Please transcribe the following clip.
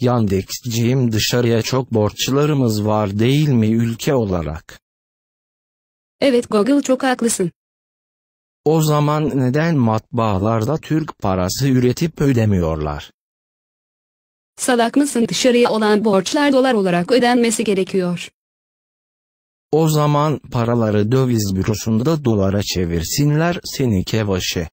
Yandexciğim dışarıya çok borçlarımız var değil mi ülke olarak? Evet Google çok haklısın. O zaman neden matbaalarda Türk parası üretip ödemiyorlar? Salak mısın dışarıya olan borçlar dolar olarak ödenmesi gerekiyor. O zaman paraları döviz bürosunda dolara çevirsinler seni kevaşe.